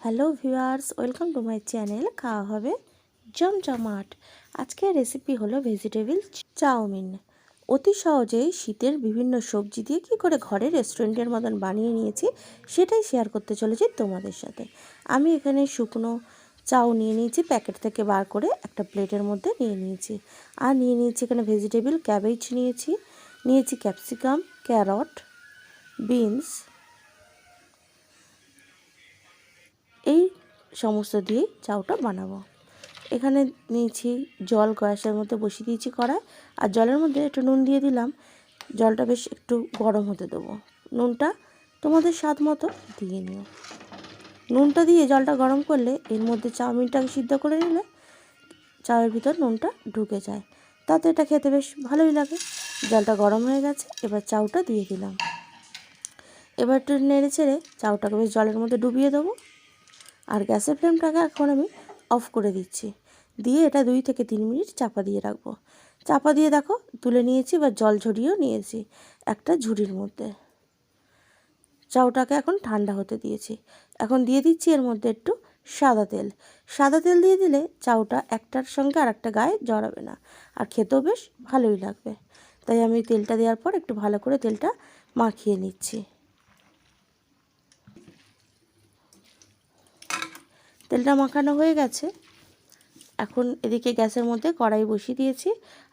Hello viewers, welcome to my channel খাওয়া হবে জমজমাট। আজকের রেসিপি হলো ভেজিটেবিল চাউমিন। অতি সহজেই শীতের বিভিন্ন সবজি দিয়ে কী করে ঘরে রেস্টুরেন্টের মতন বানিয়ে নিয়েছি, সেটাই শেয়ার করতে চলেছি তোমাদের সাথে। আমি এখানে শুকনো চাউ নিয়ে নিয়েছি প্যাকেট থেকে বার করে একটা প্লেটের মধ্যে নিয়ে নিয়েছি। আর নিয়ে নিয়েছি এখানে ভেজিটেবিল ক্যাবেজ নিয়েছি। নিয়েছি ক্যাপসিকাম ক্যারট বিনস এই সমস্ত দিয়েই চাউটা বানাবো। এখানে নিয়েছি জল গ্যাসের মধ্যে বসিয়ে দিয়েছি কড়াই। আর জলের মধ্যে একটু নুন দিয়ে দিলাম। জলটা বেশ একটু গরম হতে দেবো। নুনটা তোমাদের স্বাদ মতো দিয়ে নিও। নুনটা দিয়ে জলটা গরম করলে এর মধ্যে চাউমিনটাকে সিদ্ধ করে নিলে চাউয়ের ভিতর নুনটা ঢুকে যায়। তাতে এটা খেতে বেশ ভালোই লাগে। জলটা গরম হয়ে গেছে, এবার চাউটা দিয়ে দিলাম। এবার একটু নেড়ে ছেড়ে চাউটাকে বেশ জলের মধ্যে ডুবিয়ে দেবো। আর গ্যাসের ফ্লেমটাকে এখন আমি অফ করে দিচ্ছি। দিয়ে এটা দুই থেকে তিন মিনিট চাপা দিয়ে রাখব। চাপা দিয়ে দেখো, তুলে নিয়েছি বা জল ঝরিয়েও নিয়েছি একটা ঝুড়ির মধ্যে। চাউটাকে এখন ঠান্ডা হতে দিয়েছি। এখন দিয়ে দিচ্ছি এর মধ্যে একটু সাদা তেল। সাদা তেল দিয়ে দিলে চাউটা একটার সঙ্গে আর একটা গায়ে জড়াবে না আর খেতেও বেশ ভালোই লাগবে। তাই আমি তেলটা দেওয়ার পর একটু ভালো করে তেলটা মাখিয়ে নিচ্ছি। তেলটা মাখানো হয়ে গেছে। এখন এদিকে গ্যাসের মধ্যে কড়াই বসিয়ে দিয়েছি।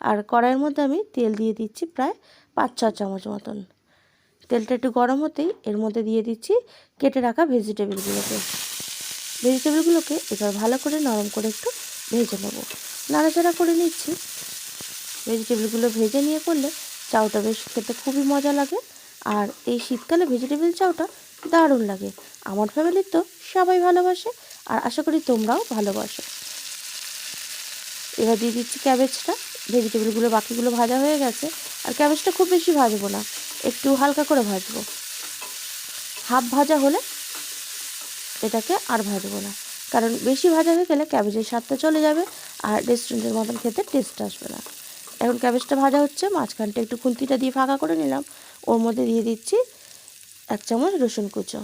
আর কড়াইয়ের মধ্যে আমি তেল দিয়ে দিচ্ছি প্রায় পাঁচ ছ চামচ মতন। তেলটা একটু গরম হতেই এর মধ্যে দিয়ে দিচ্ছি কেটে রাখা ভেজিটেবিলগুলোকে। ভেজিটেবিলগুলোকে এবার ভালো করে নরম করে একটু ভেজে নেব। নাড়াচাড়া করে নিচ্ছি। ভেজিটেবিলগুলো ভেজে নিয়ে করলে চাউটা বেশ খেতে খুবই মজা লাগে। আর এই শীতকালে ভেজিটেবিল চাউটা দারুণ লাগে। আমার ফ্যামিলির তো সবাই ভালোবাসে। আর আশা করি তোমরাও ভালোবাসো। এবার দিয়ে দিচ্ছি ক্যাবেজটা। ভেজিটেবলগুলো, বাকিগুলো ভাজা হয়ে গেছে। আর ক্যাবেজটা খুব বেশি ভাজবো না, একটু হালকা করে ভাজবো। হাফ ভাজা হলে এটাকে আর ভাজবো না। কারণ বেশি ভাজা হয়ে গেলে ক্যাবেজের স্বাদটা চলে যাবে আর রেস্টুরেন্টের মতন খেতে টেস্ট আসবে না। এখন ক্যাবেজটা ভাজা হচ্ছে, মাঝখানটা একটু খুন্তিটা দিয়ে ফাঁকা করে নিলাম। ওর মধ্যে দিয়ে দিচ্ছি এক চামচ রসুন কুচো।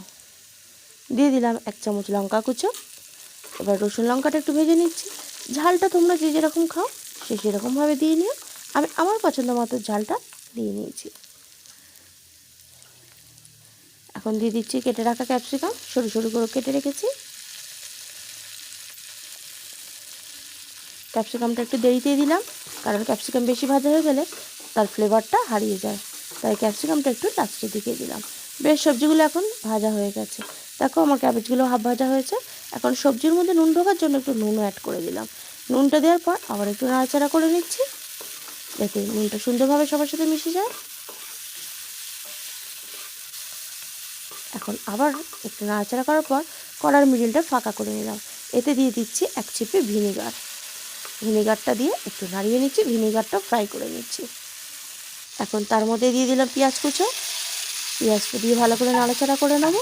দিয়ে দিলাম এক চামচ লঙ্কা কুচো। এবার রসুন লঙ্কাটা একটু ভেজে নিচ্ছি। ঝালটা তোমরা যে যেরকম খাও, সে সেরকমভাবে দিয়ে নিও। আমি আমার পছন্দ মতো ঝালটা দিয়ে নিয়েছি। এখন দিয়ে দিচ্ছি কেটে রাখা ক্যাপসিকাম। সরু সরু করে কেটে রেখেছি। ক্যাপসিকামটা একটু দেরিতে দিলাম, কারণ ক্যাপসিকাম বেশি ভাজা হয়ে গেলে তার ফ্লেভারটা হারিয়ে যায়। তাই ক্যাপসিকামটা একটু লাস্টের দিকে দিলাম। বেশ, সবজিগুলো এখন ভাজা হয়ে গেছে। দেখো আমার ক্যাবেজগুলো হাফ ভাজা হয়েছে। এখন সবজির মধ্যে নুন ঢোকার জন্য একটু নুনও অ্যাড করে দিলাম। নুনটা দেওয়ার পর আবার একটু নাড়াচাড়া করে নিচ্ছি। যাতে নুনটা সুন্দরভাবে সবার সাথে মিশে যায়। এখন আবার একটু নাড়াচাড়া করার পর কড়ার মিডিলটা ফাঁকা করে নিলাম। এতে দিয়ে দিচ্ছি এক চিপে ভিনেগার ভিনিগারটা দিয়ে একটু নাড়িয়ে নিচ্ছি ভিনেগারটা ফ্রাই করে নিচ্ছি। এখন তার মধ্যে দিয়ে দিলাম পেঁয়াজ কুচো। পেঁয়াজটা দিয়ে ভালো করে নাড়াচাড়া করে নেব।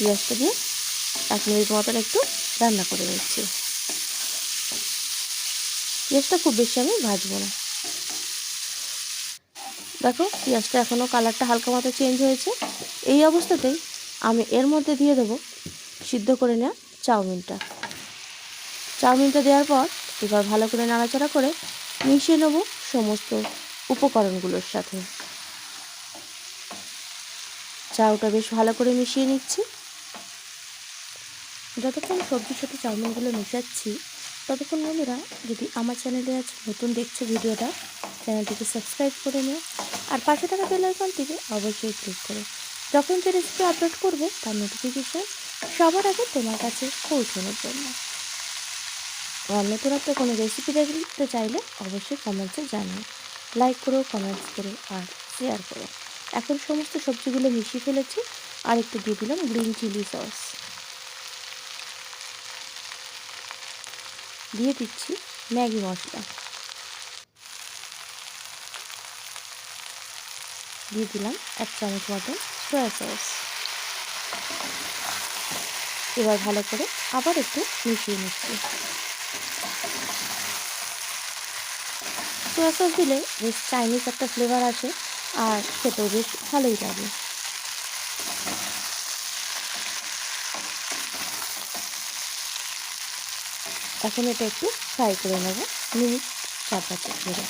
পেঁয়াজটা দিয়ে এক মিনিট মতন একটু রান্না করে নিচ্ছি। পেঁয়াজটা খুব বেশি আমি ভাজবো না। দেখো, পেঁয়াজটা এখনও কালারটা হালকা মতো চেঞ্জ হয়েছে। এই অবস্থাতেই আমি এর মধ্যে দিয়ে দেবো সিদ্ধ করে নেওয়া চাউমিনটা। চাউমিনটা দেওয়ার পর এবার ভালো করে নাড়াচাড়া করে মিশিয়ে নেব সমস্ত উপকরণগুলোর সাথে। চাউটা বেশ ভালো করে মিশিয়ে নিচ্ছি। যতক্ষণ সবজির সাথে চাউমিনগুলো মেশাচ্ছি, ততক্ষণ বন্ধুরা যদি আমার চ্যানেলে আজ নতুন দেখছ ভিডিওটা, চ্যানেলটিকে সাবস্ক্রাইব করে নিও আর পাশে থাকা বেল আইকনটিকে অবশ্যই ক্লিক করো। যখন যে রেসিপি আপলোড করবে, তার নোটিফিকেশান সবার আগে তোমার কাছে পৌঁছানোর জন্য। আর নতুনত্ব কোনো রেসিপি দেখতে চাইলে অবশ্যই কমেন্টসে জানিও। লাইক করো কমেন্টস করো আর শেয়ার করো। এখন সমস্ত সবজিগুলো মিশিয়ে ফেলেছি আর একটু দিয়ে দিলাম গ্রিন চিলি সস দিয়ে দিচ্ছি ম্যাগি মশলা। দিয়ে দিলাম এক চামচ মতো সয়া সস এবার ভালো করে আবার একটু মিশিয়ে নিচ্ছি। সয়া সস দিলে বেশ চাইনিজ একটা ফ্লেভার আসে আর খেতেও বেশ ভালোই লাগে। এখন এটা একটু ফ্রাই করে নেব। মিনিট চার পাঁচেক ধরে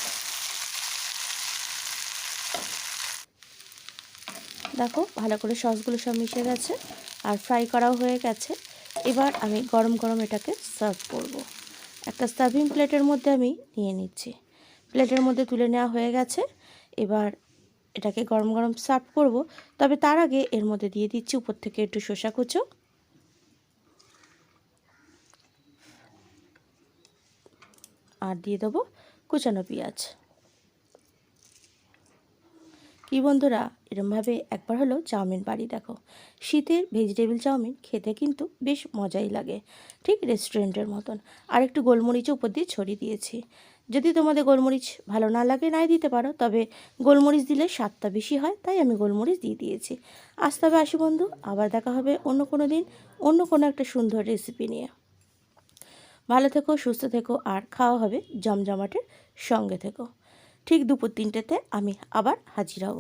দেখো, ভালো করে সসগুলো সব মিশে গেছে আর ফ্রাই করাও হয়ে গেছে। এবার আমি গরম গরম এটাকে সার্ভ করব। একটা সার্ভিং প্লেটের মধ্যে আমি নিয়ে নিচ্ছি। প্লেটের মধ্যে তুলে নেওয়া হয়ে গেছে। এবার এটাকে গরম গরম সার্ভ করব। তবে তার আগে এর মধ্যে দিয়ে দিচ্ছি উপর থেকে একটু শসা কুচো। আর দিয়ে দেবো কুচানো পেঁয়াজ। কি বন্ধুরা, এরমভাবে একবার হলো চাউমিন বাড়ি দেখো। শীতের ভেজিটেবিল চাউমিন খেতে কিন্তু বেশ মজাই লাগে, ঠিক রেস্টুরেন্টের মতন। আর একটু গোলমরিচও উপর দিয়ে ছড়িয়ে দিয়েছি। যদি তোমাদের গোলমরিচ ভালো না লাগে, নাই দিতে পারো, তবে গোলমরিচ দিলে স্বাদটা বেশি হয়, তাই আমি গোলমরিচ দিয়ে দিয়েছি। আজ তবে আসি বন্ধু, আবার দেখা হবে অন্য কোনো দিন, অন্য কোনো একটা সুন্দর রেসিপি নিয়ে। ভালো থেকো, সুস্থ থেকো, আর খাওয়া হবে জমজমাটের সঙ্গে থেকো। ঠিক দুপুর তিনটেতে আমি আবার হাজির হব।